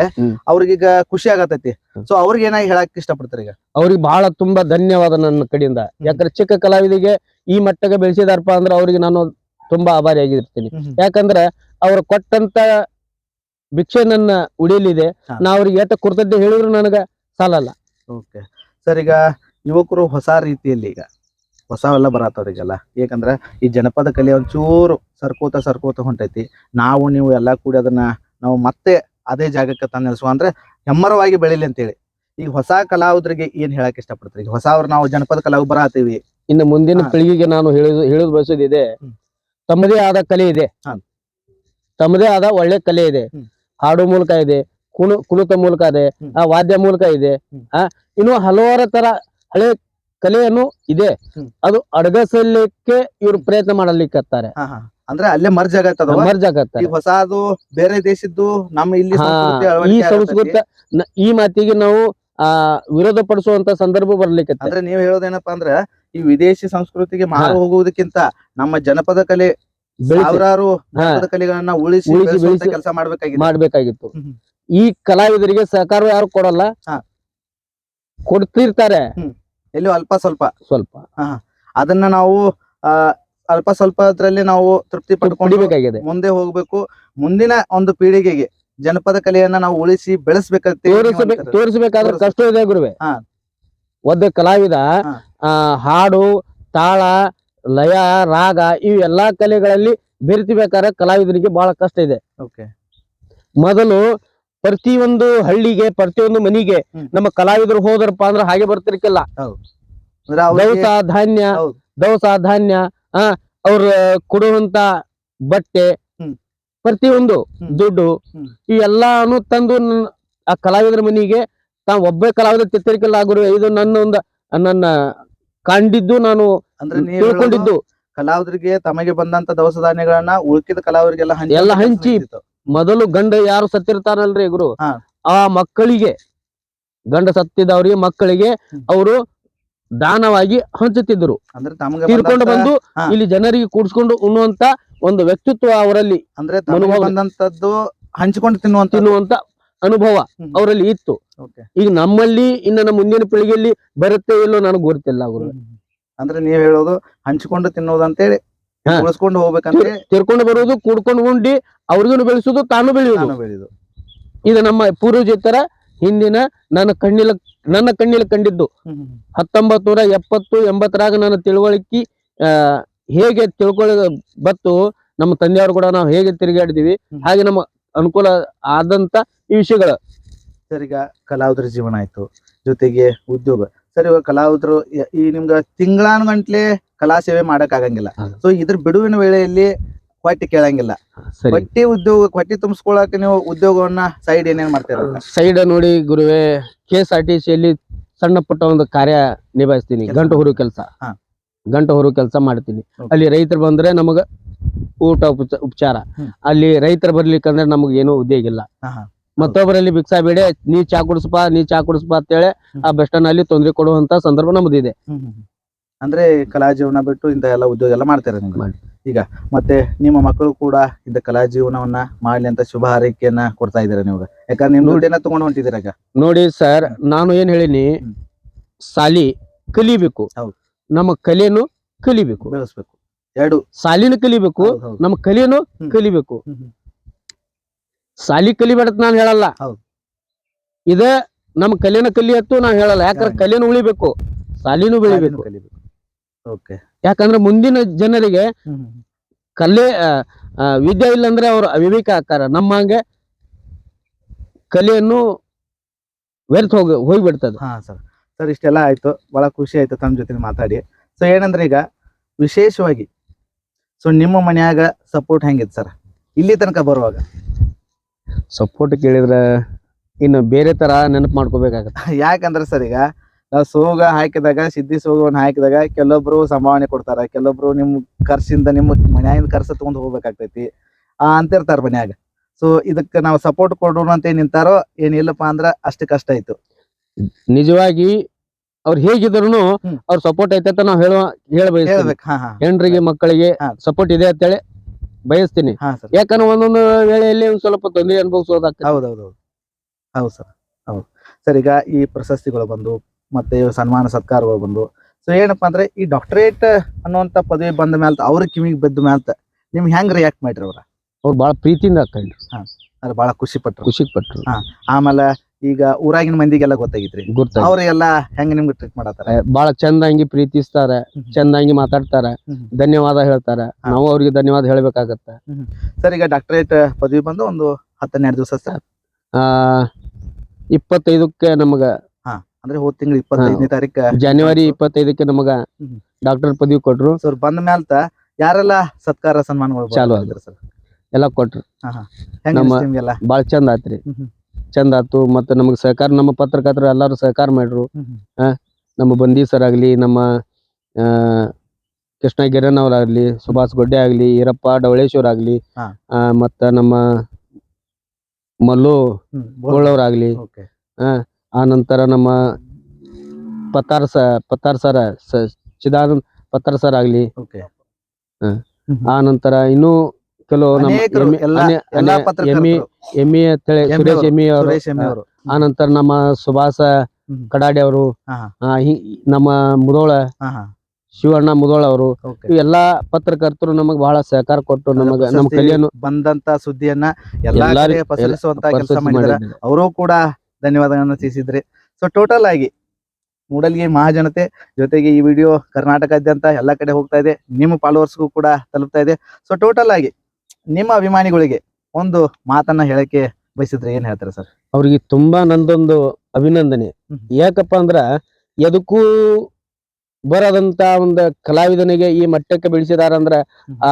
ಅವ್ರಿಗೀಗ ಖುಷಿ ಆಗತೈತಿ. ಸೊ ಅವ್ರಿಗೆ ಏನಾಗಿ ಹೇಳಕ್ ಇಷ್ಟಪಡ್ತಾರೆ ಈಗ? ಅವ್ರಿಗೆ ಬಹಳ ತುಂಬಾ ಧನ್ಯವಾದ ನನ್ನ ಕಡೆಯಿಂದ. ಯಾಕಂದ್ರೆ ಚಿಕ್ಕ ಕಲಾವಿದಿಗೆ ಈ ಮಟ್ಟಕ್ಕೆ ಬೆಳೆಸಿದಾರಪ್ಪ ಅಂದ್ರೆ ಅವ್ರಿಗೆ ನಾನು ತುಂಬಾ ಆಭಾರಿಯಾಗಿರ್ತೀನಿ ಯಾಕಂದ್ರೆ ಅವ್ರು ಕೊಟ್ಟಂತ ಭಿಕ್ಷೆ ನನ್ನ ಉಳಿಯಲಿದೆ. ಹಾ. ನಾ ಅವ್ರಿಗೆ ಏಟ ಕುರ್ತದ್ದು ಹೇಳಿದ್ರು ನನಗ ಸಾಲಲ್ಲ. ಓಕೆ. ಸರ್ ಈಗ ಯುವಕರು ಹೊಸ ರೀತಿಯಲ್ಲಿ ಈಗ ಹೊಸವೆಲ್ಲ ಬರತ್ತದ ಈಗೆಲ್ಲ. ಏಕಂದ್ರೆ ಈ ಜನಪದ ಕಲೆ ಒಂಚೂರು ಸರ್ಕೋತ ಸರ್ಕೋತ ಹೊಂಟೈತಿ. ನಾವು ನೀವು ಎಲ್ಲ ಕೂಡಿ ಅದನ್ನ ನಾವು ಮತ್ತೆ ಅದೇ ಜಾಗಕ್ಕೆ ತಂದು ಅಂದ್ರೆ ಹೆಮ್ಮರವಾಗಿ ಬೆಳಿಲಿ ಅಂತೇಳಿ. ಈಗ ಹೊಸ ಕಲಾವಿದರಿಗೆ ಏನ್ ಹೇಳಕ್ ಇಷ್ಟಪಡ್ತೀರಿ? ಈಗ ಹೊಸವ್ರು ನಾವು ಜನಪದ ಕಲಾವ್ ಬರತ್ತೀವಿ ಇನ್ನು ಮುಂದಿನ. ಪೀಳಿಗೆಗೆ ನಾನು ಹೇಳುದು ಹೇಳುದು ಬಯಸೋದಿದೆ. ತಮ್ಮದೇ ಆದ ಕಲೆ ಇದೆ. ತಮ್ಮದೇ ಆದ ಒಳ್ಳೆ ಕಲೆ ಇದೆ. ಹಾಡು ಮೂಲಕ ಇದೆ. ಕುಣು ಕುಣಿತ ಮೂಲಕ ಇದೆ ಆ ವಾದ್ಯ ಮೂಲಕ ಇದೆ ಆ ಇನ್ನು ಹಲವಾರು ತರ ಹಳೆ ಕಲೆಯನ್ನು ಇದೆ. ಅದು ಅಡಗಸಲಿಕ್ಕೆ ಇವರು ಪ್ರಯತ್ನ ಮಾಡಲಿಕ್ಕತ್ತಾರೆ ಅಂದ್ರೆ ಅಲ್ಲೇ ಮರ್ಜ್ ಆಗತ್ತದ ಮರ್ಜ್ ಆಗತ್ತ. ಹೊಸದು ಬೇರೆ ದೇಶದ್ದು ನಮ್ಮ ಇಲ್ಲಿ ಈ ಸಂಸ್ಕೃತ ಈ ಮಾತಿಗೆ ನಾವು ಆ ವಿರೋಧ ಪಡಿಸುವಂತ ಸಂದರ್ಭ ಬರ್ಲಿಕ್ಕೆ ಅಂದ್ರೆ ನೀವ್ ಹೇಳೋದೇನಪ್ಪಾ ಅಂದ್ರೆ ಈ ವಿದೇಶಿ ಸಂಸ್ಕೃತಿಗೆ ಮಾರು ಹೋಗುವುದಕ್ಕಿಂತ ನಮ್ಮ ಜನಪದ ಕಲೆ ಸಾವಿರಾರು ಜನಪದ ಕಲೆಗಳನ್ನ ಉಳಿಸಿ ಕೆಲಸ ಮಾಡ್ಬೇಕಾಗಿತ್ತು. ಮಾಡ್ಬೇಕಾಗಿತ್ತು. ಈ ಕಲಾವಿದರಿಗೆ ಸಹಕಾರ ಯಾರು ಕೊಡಲ್ಲ? ಹಾ. ಕೊಡ್ತಿರ್ತಾರೆ. ಎಲ್ಲೋ ಅಲ್ಪ ಸ್ವಲ್ಪ. ಸ್ವಲ್ಪ. ಅದನ್ನ ನಾವು ಆ ಅಲ್ಪ ಸ್ವಲ್ಪ ಅದ್ರಲ್ಲಿ ನಾವು ತೃಪ್ತಿ ಪಡ್ಕೊಂಡು ಮುಂದೆ ಹೋಗ್ಬೇಕು. ಮುಂದಿನ ಒಂದು ಪೀಳಿಗೆಗೆ ಜನಪದ ಕಲೆಯನ್ನ ನಾವು ಉಳಿಸಿ ತೋರಿಸಬೇಕು ತೋರಿಸಬೇಕಾದ್ರೆ ತೋರಿಸ- ಕಷ್ಟ ಇದೆ ಗುರುವೆ. ಹಾ. ಒಬ್ಬ ಕಲಾವಿದ ಹಾ. ಆ ಹಾಡು ತಾಳ ಲಯ ರಾಗ ಇವು ಎಲ್ಲಾ ಕಲೆಗಳಲ್ಲಿ ಬೆರಿತಿಬೇಕಾದ್ರೆ ಕಲಾವಿದರಿಗೆ ಬಹಳ ಕಷ್ಟ ಇದೆ. ಓಕೆ. ಮೊದಲು ಪ್ರತಿಯೊಂದು ಹಳ್ಳಿಗೆ ಪ್ರತಿಯೊಂದು ಮನಿಗೆ. ನಮ್ಮ ಕಲಾವಿದರು ಹೋದ್ರಪ್ಪ ಅಂದ್ರೆ ಹಾಗೆ ಬರ್ತಿರ್ಕಿಲ್ಲ ದವಸ ಧಾನ್ಯ. ದವಸ ಧಾನ್ಯ ಆ ಅವ್ರ ಕೊಡುವಂತ ಬಟ್ಟೆ. ಪ್ರತಿಯೊಂದು. ದುಡ್ಡು ಈ ಎಲ್ಲಾನು ತಂದು ಆ ಕಲಾವಿದರ ಮನೆಗೆ ತಾವ್ ಒಬ್ಬ ಕಲಾವಿದ ತಿತ್ತರಿಕೆಲ್ಲ ಗುರು ಇದು ನನ್ನ ಒಂದು ನನ್ನ ಕಂಡಿದ್ದು ನಾನು ತಿಳ್ಕೊಂಡಿದ್ದು ಕಲಾವಿದರಿಗೆ ತಮಗೆ ಬಂದಂತ ದವಸ ಧಾನ್ಯಗಳನ್ನ ಉಳ್ಕಿದ ಕಲಾವಿದರಿಗೆಲ್ಲ ಹಂಚಿ ಎಲ್ಲ ಹಂಚಿ. ಮೊದಲು ಗಂಡ ಯಾರು ಸತ್ತಿರ್ತಾರಲ್ರಿ ಗುರು? ಆ ಮಕ್ಕಳಿಗೆ ಗಂಡ ಸತ್ತಿದವ್ರಿಗೆ ಮಕ್ಕಳಿಗೆ. ಅವರು ದಾನವಾಗಿ ಹಂಚುತ್ತಿದ್ರು ತೀರ್ಕೊಂಡು ಬಂದು ಇಲ್ಲಿ ಜನರಿಗೆ ಕೂಡಿಸ್ಕೊಂಡು ಉಣ್ಣುವಂತ ಒಂದು ವ್ಯಕ್ತಿತ್ವ ಅವರಲ್ಲಿ ಅಂದ್ರೆ ಹಂಚಿಕೊಂಡು ತಿನ್ನುವಂತ ತಿನ್ನುವಂತ ಅನುಭವ ಅವರಲ್ಲಿ ಇತ್ತು. ಈಗ ನಮ್ಮಲ್ಲಿ ಇನ್ನು ನಮ್ಮ ಮುಂದಿನ ಪೀಳಿಗೆಯಲ್ಲಿ ಬರುತ್ತೆ ಇಲ್ಲೋ ನನಗೆ ಗೊತ್ತಿಲ್ಲ ಅವರು ಅಂದ್ರೆ ನೀವ್ ಹೇಳೋದು ಹಂಚಿಕೊಂಡು ತಿನ್ನೋದಂತೇಳಿ. ಉಳಿಸ್ಕೊಂಡು ಹೋಗ್ಬೇಕಂತ ತಿರ್ಕೊಂಡು ಬರುವುದು ಕೂಡ್ಕೊಂಡು ಉಂಡಿ ಅವ್ರಿಗೂ ಬೆಳೆಸುದು ತಾನು ಬೆಳೆಯುವುದು. ಬೆಳೆದು ಇದು ನಮ್ಮ ಪೂರ್ವಜಿತರ ಹಿಂದಿನ ನನ್ನ ಕಣ್ಣಿಲ ನನ್ನ ಕಣ್ಣಿಲ ಕಂಡಿದ್ದು ಹತ್ತೊಂಬತ್ ನೂರ ಎಪ್ಪತ್ತು ಎಂಬತ್ತರಾಗ ನನ್ನ ತಿಳುವಳಿಕೆ ಆ ಹೇಗೆ ತಿಳ್ಕೊಳ್ಳ ಬತ್ತು ನಮ್ಮ ತಂದೆಯವರು ಕೂಡ ನಾವು ಹೇಗೆ ತಿರುಗಾಡಿದೀವಿ ಹಾಗೆ ನಮ್ಮ ಅನುಕೂಲ ಆದಂತ ಈ ವಿಷಯಗಳು. ಸರ್ ಈಗ ಕಲಾವಿದರ ಜೀವನ ಆಯ್ತು. ಜೊತೆಗೆ ಉದ್ಯೋಗ. ಸರಿ ಇವಾಗ ಕಲಾವಿದರು ಈ ನಿಮ್ಗ ತಿಂಗಳಾನುಗಂಟ್ಲೆ ಕಲಾ ಸೇವೆ ಮಾಡಕ್ ಆಗಂಗಿಲ್ಲ. ಸೊ ಇದ್ರ ಬಿಡುವಿನ ವೇಳೆಯಲ್ಲಿ ಹೊಟ್ಟಿ ಕೇಳಂಗಿಲ್ಲ ಸರಿ ಹೊಟ್ಟಿ ಉದ್ಯೋಗ ಹೊಟ್ಟಿ ತುಂಬಿಸ್ಕೊಳಕ್ ನೀವು ಉದ್ಯೋಗವನ್ನ ಸೈಡ್ ಏನೇನ್ ಮಾಡ್ತೀರ ಸೈಡ್ ನೋಡಿ ಗುರುವೆ ಕೆ ಎಸ್ ಆರ್ ಟಿ ಸಿಯಲ್ಲಿ ಸಣ್ಣ ಪುಟ್ಟ ಒಂದು ಕಾರ್ಯ ನಿಭಾಯಿಸ್ತೀನಿ ಕೆಲ್ಸ. ಗಂಟು ಹೊರು ಕೆಲಸ ಹಾ. ಗಂಟು ಹೊರು ಕೆಲಸ ಮಾಡ್ತೀನಿ Okay. ಅಲ್ಲಿ ರೈತರು ಬಂದ್ರೆ ನಮಗ ಊಟ ಉಪಚ- ಉಪಚಾರ ಹ್ಮ್. ಅಲ್ಲಿ ರೈತರು ಬರ್ಲಿಕ್ಕಂದ್ರೆ ನಮಗೆ ಏನೂ ಉದ್ಯೋಗ ಇಲ್ಲ ಹಾ, ಹಾ. ಮತ್ತೊಬ್ಬರಲ್ಲಿ ಭಿಕ್ಷಾ ಬೇಡೆ ನೀ ಚಾ ಕುಡಿಸಪ್ಪ ನೀ ಚಾ ಕುಡಿಸಪ್ಪ ಅಂತೇಳಿ ಹ್ಮ್. ಆ ಬಸ್ ಅಲ್ಲಿ ತೊಂದರೆ ಕೊಡುವಂತ ಸಂದರ್ಭ ನಮ್ದಿದೆ ಹ್ಮ್. ಅಂದ್ರೆ ಕಲಾ ಜೀವನ ಬಿಟ್ಟು ಇಂತ ಎಲ್ಲ ಉದ್ಯೋಗ ಎಲ್ಲ ಮಾಡ್ತಾರೆ ನಿಮ್ಗೆ ಮಾಡಿ. ಈಗ ಮತ್ತೆ ನಿಮ್ಮ ಮಕ್ಕಳು ಕೂಡ ಇಂತ ಕಲಾ ಜೀವನವನ್ನ ಮಾಡ್ಲಿ ಅಂತ ಶುಭ ಹಾರೈಕೆಯನ್ನ ಕೊಡ್ತಾ ಇದ್ದೀರಾ ನೀವು ಯಾಕಂದ್ರೆ ನಿಮ್ ದುಡ್ಡನ್ನ ತಗೊಂಡು ಹೊಂಟಿದ್ದೀರಾ ಈಗ ನೋಡಿ ಸರ್ ನಾನು ಏನ್ ಹೇಳಿನಿ ಹ್ಮ್. ಸಾಲಿ ಕಲಿಬೇಕು ಹೌದು. ನಮ್ಮ ಕಲೆಯನ್ನು ಕಲಿಬೇಕು ಬೆಳೆಸ್ಬೇಕು ಎರಡು ಸಾಲಿನ ಕಲಿಬೇಕು ಹೌದು, ಹೌದು. ನಮ್ಮ ಕಲೆಯನ್ನು ಹ್ಮ್. ಕಲಿಬೇಕು ಹ್ಮ್, ಹ್ಮ್. ಸಾಲಿ ಕಲಿಬೇಡ ನಾನು ಹೇಳಲ್ಲ ಹೌದು. ಇದ ನಮ್ಮ ಕಲೆನ ಕಲಿಯತ್ತು ನಾನು ಹೇಳಲ್ಲ ಯಾಕಂದ್ರೆ ಕಲೆಯನ್ನು ಕಲೆನು ಉಳಿಬೇಕು ಸಾಲಿನೂ ಬೆಳಿಬೇಕು ಕಲಿಬೇಕು ಯಾಕಂದ್ರೆ ಮುಂದಿನ ಜನರಿಗೆ ಕಲೆ ವಿದ್ಯೆ ಇಲ್ಲಂದ್ರೆ ಅವ್ರು ಅವಿವೇಕ ಆಕಾರ. ನಮ್ಮ ಹಂಗೆ ಕಲೆಯನ್ನು ವ್ಯರ್ಥ ಹೋಗಿ ಹೋಗ್ಬಿಡ್ತದೆ. ಹಾ ಸರ್. ಸರ್ ಇಷ್ಟೆಲ್ಲ ಆಯ್ತು. ಬಹಳ ಖುಷಿ ಆಯ್ತು ತಮ್ಮ ಜೊತೆ ಮಾತಾಡಿ. ಸೊ ಏನಂದ್ರೆ ಈಗ ವಿಶೇಷವಾಗಿ ಸೊ ನಿಮ್ಮ ಮನ್ಯಾಗ ಸಪೋರ್ಟ್ ಹೆಂಗಿತ್ತು ಸರ್? ಇಲ್ಲಿ ತನಕ ಬರುವಾಗ? ಸಪೋರ್ಟ್ ಕೇಳಿದ್ರೆ ಇನ್ನು ಬೇರೆ ತರ ನೆನಪು ಮಾಡ್ಕೋಬೇಕಾಗತ್ತೆ. ಯಾಕಂದ್ರೆ ಸರ್ ಈಗ ನಾವು ಸೋಗ ಹಾಕಿದಾಗ ಸಿದ್ಧಿ ಸೋಗವನ್ನು ಹಾಕಿದಾಗ ಕೆಲವೊಬ್ರು ಸಂಭಾವನೆ ಕೊಡ್ತಾರ. ಕೆಲವೊಬ್ರು ನಿಮ್ ಖರ್ಚಿಂದ ನಿಮ್ಮ ಮನೆಯಿಂದ ಖರ್ಚು ತಗೊಂಡ್ ಹೋಗ್ಬೇಕಾಗ್ತೈತಿ. ಆ ಅಂತಿರ್ತಾರ ಮನ್ಯಾಗ. ಸೊ ಇದಕ್ಕೆ ನಾವು ಸಪೋರ್ಟ್ ಕೊಡೋಣ ಅಂತ ಏನ್ ನಿಂತಾರೋ ಏನಿಲ್ಲಪ್ಪ ಅಂದ್ರ ಅಷ್ಟು ಕಷ್ಟ ಆಯ್ತು. ನಿಜವಾಗಿ ಅವ್ರು ಹೇಗಿದ್ರು. ಅವ್ರ ಸಪೋರ್ಟ್ ಐತೆ ಅಂತ ನಾವು ಹೇಳುವ ಹೇಳ ಬಯಸ್ತೀನಿ ಹೇಳ್ಬೇಕು. ಹಾ ಹಾ ಹೆಣ್ರಿಗೆ ಮಕ್ಕಳಿಗೆ. ಸಪೋರ್ಟ್ ಇದೆ ಅಂತೇಳಿ ಬಯಸ್ತೀನಿ. ಹಾ ಸರ್. ಯಾಕಂದ್ರೆ ಒಂದೊಂದು ವೇಳೆಯಲ್ಲಿ ಒಂದ್ ಸ್ವಲ್ಪ ತೊಂದರೆ ಅನುಭವಿಸೋದಾಗ್ತದೆ. ಹೌದೌದು ಹೌದು ಸರ್. ಹೌದು. ಸರ್ ಈಗ ಈ ಪ್ರಶಸ್ತಿಗಳು ಬಂದು ಮತ್ತೆ ಸನ್ಮಾನ ಸತ್ಕಾರಗಳು ಬಂದು ಸೊ ಏನಪ್ಪಾ ಅಂದ್ರೆ ಈ ಡಾಕ್ಟರೇಟ್ ಅನ್ನುವಂತ ಪದವಿ ಬಂದ ಮೇಲೆ ಅವ್ರ ಕಿವಿಗೆ ಬಿದ್ದ ಮೇಲೆ ನಿಮ್ಗೆ ಹೆಂಗ್ ರಿಯಾಕ್ಟ್ ಮಾಡ್ರಿ ಅವ್ರ? ಅವ್ರು ಬಹಳ ಪ್ರೀತಿಯಿಂದ ಹಾಕೊಂಡ್ರು ಅದ್ರ ಬಹಳ ಖುಷಿ ಪಟ್ರು. ಖುಷಿ ಪಟ್ರು ಆಮೇಲೆ ಈಗ ಊರಾಗಿನ ಮಂದಿಗೆಲ್ಲ ಗೊತ್ತಾಗಿತ್ರಿ. ಗುರ್ತ ಅವ್ರಿಗೆಲ್ಲ ಹೆಂಗ್ ನಿಮ್ಗೆ ಟ್ರೀಟ್ ಮಾಡತ್ತಾರ? ಬಹಳ ಚಂದಂಗಿ ಪ್ರೀತಿಸ್ತಾರೆ ಚಂದಂಗಿ ಮಾತಾಡ್ತಾರೆ ಧನ್ಯವಾದ ಹೇಳ್ತಾರೆ. ನಾವು ಅವ್ರಿಗೆ ಧನ್ಯವಾದ ಹೇಳ್ಬೇಕಾಗತ್ತ. ಸರ್ ಈಗ ಡಾಕ್ಟರೇಟ್ ಪದವಿ ಬಂದು ಒಂದು ಹತ್ತೆರಡು ದಿವಸ ಸರ್. ಆ ಇಪ್ಪತ್ತೈದಕ್ಕೆ ನಮಗ ಅಂದ್ರೆ ಹೋದ್ ತಿಂಗಳ ಇಪ್ಪತ್ತೈದನೇ ತಾರೀಕ. ಜನವರಿ ಇಪ್ಪತ್ತೈದಕ್ಕೆ ನಮಗ ಡಾಕ್ಟರ್ ಪದವಿ ಕೊಟ್ರು. ಸರ್ ಬಂದ ಮ್ಯಾಲ್ತ ಯಾರೆಲ್ಲ ಸತ್ಕಾರ ಸನ್ಮಾನಗಳು ಚಾಲು ಆಗಿದ್ರು ಸರ್? ಎಲ್ಲ ಕೊಟ್ರು. ಬಹಳ ನಮ್ಮ- ಬಾಳ ಚಂದ ಆತ್ರಿ. ಚಂದ ಆತು. ಮತ್ತೆ ನಮಗ್ ಸಹಕಾರ ನಮ್ಮ ಪತ್ರಕರ್ತರು ಎಲ್ಲಾರು ಸಹಕಾರ ಮಾಡ್ರು. ನಮ್ಮ ಬಂದಿ ಸರ್ ಆಗ್ಲಿ ನಮ್ಮ ಕೃಷ್ಣ ಗಿರಣ್ ಅವ್ರಾಗ್ಲಿ ಸುಭಾಷ್ ಗೊಡ್ಡೆ ಆಗ್ಲಿ ಈರಪ್ಪ ಡವಳೇಶ್ವರ್ ಆಗ್ಲಿ ಹಾ. ಆ, ಮತ್ತ ನಮ್ಮ ಮಲ್ಲು ಗೋಳವ್ರಾಗ್ಲಿ ಓಕೆ. ಆ ನಂತರ ನಮ್ಮ ಪತ್ತಾರ್ ಸ ಪತ್ತಾರ್ ಸರ ಸ- ಚಿದಾನಂದ್ ಪತ್ತಾರ್ ಸರ್ ಆಗ್ಲಿ. ಓಕೆ. ಆ ನಂತರ ಇನ್ನೂ ಕೆಲವು ನಮ್ಮ ಅನೇಕರು ಎಲ್ಲಾ ಎಲ್ಲಾ ಎಮ್ಮಿ ಪತ್ರಕರ್ತರು. ಎಮ್ಮಿ ಅಂತೇಳಿ ಎಮ್ಮಿ ಸುರೇಶ್ ಎಮ್ಮಿ ಅವರು. ಸುರೇಶ್ ಎಮ್ಮೆ ಅವರು. ಆ ನಂತರ ನಮ್ಮ ಸುಭಾಷ ಹ್ಮ್. ಕಡಾಡಿ ಅವರು. ಹಾ, ಆ, ಹಿ- ನಮ್ಮ ಮುದೋಳ ಹಾ ಹಾ. ಶಿವಣ್ಣ ಮುದೋಳ ಅವರು. ಓಕೆ. ಎಲ್ಲಾ ಪತ್ರಕರ್ತರು ನಮಗ್ ಬಹಳ ಸಹಕಾರ ಕೊಟ್ಟು ನಮಗ ನಮ್ಮ ಪ್ರಶಸ್ತಿ ಕಲಿಯನ್ನು ಬಂದಂತ ಸುದ್ದಿಯನ್ನ ಎಲ್ಲಾ ಕಡೆ ಪಸರಿಸುವಂತ ಕೆಲಸ ಮಾಡಿದ್ದಾರೆ. ಅವರು ಕೂಡ ಧನ್ಯವಾದಗಳನ್ನ ತಿಳಿಸಿದ್ರಿ. ಸೊ ಟೋಟಲ್ ಆಗಿ ಮೂಡಲ್ಗಿ ಮಹಾಜನತೆ ಜೊತೆಗೆ ಈ ವಿಡಿಯೋ ಕರ್ನಾಟಕಾದ್ಯಂತ ಎಲ್ಲ ಕಡೆ ಹೋಗ್ತಾ ಇದೆ. ನಿಮ್ಮ ಫಾಲೋವರ್ಸ್ಗೂ ಕೂಡ ತಲುಪ್ತಾ ಇದೆ. ಸೊ ಟೋಟಲ್ ಆಗಿ ನಿಮ್ಮ ಅಭಿಮಾನಿಗಳಿಗೆ ಒಂದು ಮಾತನ್ನ ಹೇಳಕ್ಕೆ ಬಯಸಿದ್ರೆ ಏನ್ ಹೇಳ್ತಾರೆ ಸರ್ ಅವ್ರಿಗೆ ತುಂಬಾ ನಂದೊಂದು ಅಭಿನಂದನೆ. ಯಾಕಪ್ಪ ಅಂದ್ರ ಎದಕ್ಕೂ ಬರದಂತ ಒಂದು ಕಲಾವಿದನಿಗೆ ಈ ಮಟ್ಟಕ್ಕೆ ಬೆಳೆಸಿದಾರ ಅಂದ್ರ ಆ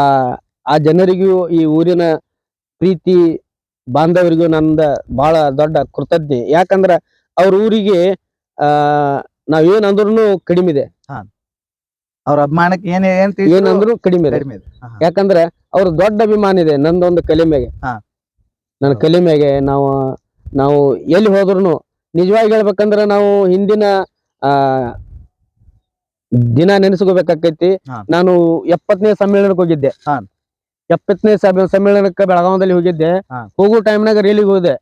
ಆ ಜನರಿಗೂ ಈ ಊರಿನ ಪ್ರೀತಿ ಬಾಂಧವರಿಗೂ ನಂದ ಬಹಳ ದೊಡ್ಡ ಕೃತಜ್ಞೆ ಯಾಕಂದ್ರ ಅವ್ರ ಊರಿಗೆ ಆ ನಾವೇನಂದ್ರು ಕಡಿಮೆ ಇದೆ ಅವ್ರ ಅಭಿಮಾನಕ್ಕೆ ಏನ್ ಏನ್ ತಿಳಿಸಿದ್ರು ಏನಂದ್ರು ಕಡಿಮೆ ಇದೆ ಕಡಿಮೆ ಇದೆ ಹಾ, ಹಾ. ಯಾಕಂದ್ರೆ ಅವ್ರ ದೊಡ್ಡ ಅಭಿಮಾನ ಇದೆ ನಂದೊಂದು ಕಲಿಮೆಗೆ ಹಾ. ನನ್ನ ಹೌದು. ಕಲೆ ಮ್ಯಾಗೆ ನಾವು ನಾವು ಎಲ್ಲಿ ಹೋದ್ರು ನಿಜವಾಗಿ ಹೇಳ್ಬೇಕಂದ್ರ ನಾವು ಹಿಂದಿನ ಆ ದಿನ ನೆನೆಸ್ಕೋಬೇಕಾಕೈತಿ ಹಾ. ನಾನು ಎಪ್ಪತ್ತನೇ ಸಮ್ಮೇಳನಕ್ಕೆ ಹೋಗಿದ್ದೆ ಹಾ. ಎಪ್ಪತ್ತನೇ ಸಭೆ- ಸಮ್ಮೇಳನಕ್ಕೆ ಬೆಳಗಾವದಲ್ಲಿ ಹೋಗಿದ್ದೆ. ಹೋಗೋ ಟೈಮ್ನಾಗ ರೇಲಿಗೆ ಹೋದೆ.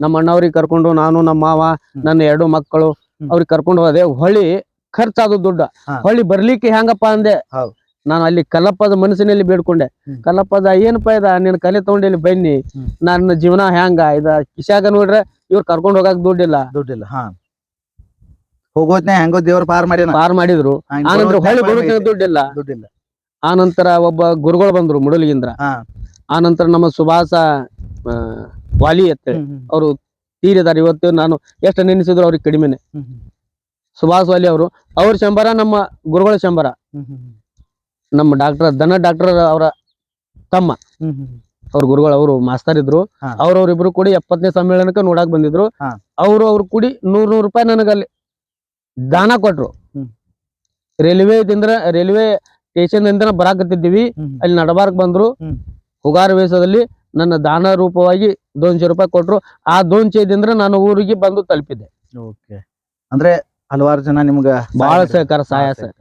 ನಮ್ಮ ಅಣ್ಣವ್ರಿಗೆ ಕರ್ಕೊಂಡು ನಾನು ನಮ್ಮ ಮಾವ ನನ್ನ ಎರಡು ಮಕ್ಕಳು. ಅವ್ರಿಗೆ ಕರ್ಕೊಂಡು ಹೋದೆ. ಹೊಳ್ಳಿ ಖರ್ಚಾದ ದುಡ್ಡ. ಹೊಳಿ ಹೊಳ್ಳಿ ಬರ್ಲಿಕ್ಕೆ ಹೆಂಗಪ್ಪ ಅಂದೆ. ನಾನು ಅಲ್ಲಿ ಕಲ್ಲಪ್ಪದ ಮನಸ್ಸಿನಲ್ಲಿ ಬೇಡ್ಕೊಂಡೆ. ಕಲ್ಲಪ್ಪದ ಏನಪ್ಪ ಇದ? ನಿನ್ ಕಲೆ ತಗೊಂಡು ಇಲ್ಲಿ ಬನ್ನಿ. ನನ್ನ ಜೀವನ ಹೆಂಗ? ಇದ ಕಿಶಾಗ ನೋಡ್ರೆ ಇವ್ರು ಕರ್ಕೊಂಡು ಹೋಗಕ್ ದುಡ್ಡಿಲ್ಲ. ದುಡ್ಡಿಲ್ಲ ಹೋಗೋತ್ನೆ ಹೆಂಗೋ ದೇವ್ರ ಪಾರ್ ಮಾಡಿ ಪಾರ್ ಮಾಡಿದ್ರು. ಆನಂತರ ಬರೋಕೆ ಐತಿ. ದುಡ್ಡಿಲ್ಲ. ದುಡ್ಡಿಲ್ಲ ನಂತರ ಒಬ್ಬ ಗುರುಗಳು ಬಂದ್ರು ಮುಡಲಿಗಿಂದ್ರ ಆ ನಂತರ ನಮ್ಮ ಸುಭಾಸ ಆ, ವಾಲಿ ಅತ್ತೆ ಅವರು ತೀರಿದ್ದಾರೆ ಇವತ್ತು ನಾನು ಎಷ್ಟು ನೆನೆಸಿದ್ರು ಅವ್ರಿಗೆ ಕಡಿಮೆನೆ. ಸುಭಾಸ್ ವಾಲಿ ಅವರು. ಅವ್ರ ಶಂಬರ ನಮ್ಮ ಗುರುಗಳ ಶಂಬರ. ನಮ್ಮ ಡಾಕ್ಟರ್ ದನ ಡಾಕ್ಟರ್ ಅವರ ತಮ್ಮ. ಅವ್ರ ಗುರುಗಳು ಅವರು ಮಾಸ್ತರ್ ಇದ್ರು. ಅವ್ರವ್ರಿಬ್ರು ಕೂಡಿ ಎಪ್ಪತ್ತನೇ ಸಮ್ಮೇಳನಕ್ಕೆ ನೋಡಾಕ್ ಬಂದಿದ್ರು. ಅವರು ಅವ್ರು ಕೂಡಿ ನೂರ್ ನೂರು ರೂಪಾಯಿ ನನಗಲ್ಲಿ ದಾನ ಕೊಟ್ರು. ರೈಲ್ವೆ ದಿಂದ ರೈಲ್ವೆ ಸ್ಟೇಷನ್ ಇಂದ ಬರಾಕತ್ತಿದ್ದೀವಿ. ಅಲ್ಲಿ ನಡಬಾರ್ಕ್ ಬಂದ್ರು. ಹುಗಾರ ವೇಷದಲ್ಲಿ ನನ್ನ ದಾನ ರೂಪವಾಗಿ ದೋನ್ಶೆ ರೂಪಾಯಿ ಕೊಟ್ರು. ಆ ದೋನ್ಶೆದಿಂದ ನಾನು ಊರಿಗೆ ಬಂದು ತಲುಪಿದ್ದೆ. ಓಕೆ. ಅಂದ್ರೆ ಹಲವಾರು ಜನ ನಿಮ್ಗ ಬಹಳ ಸಹಕಾರ ಸಹಾಯ ಸರ್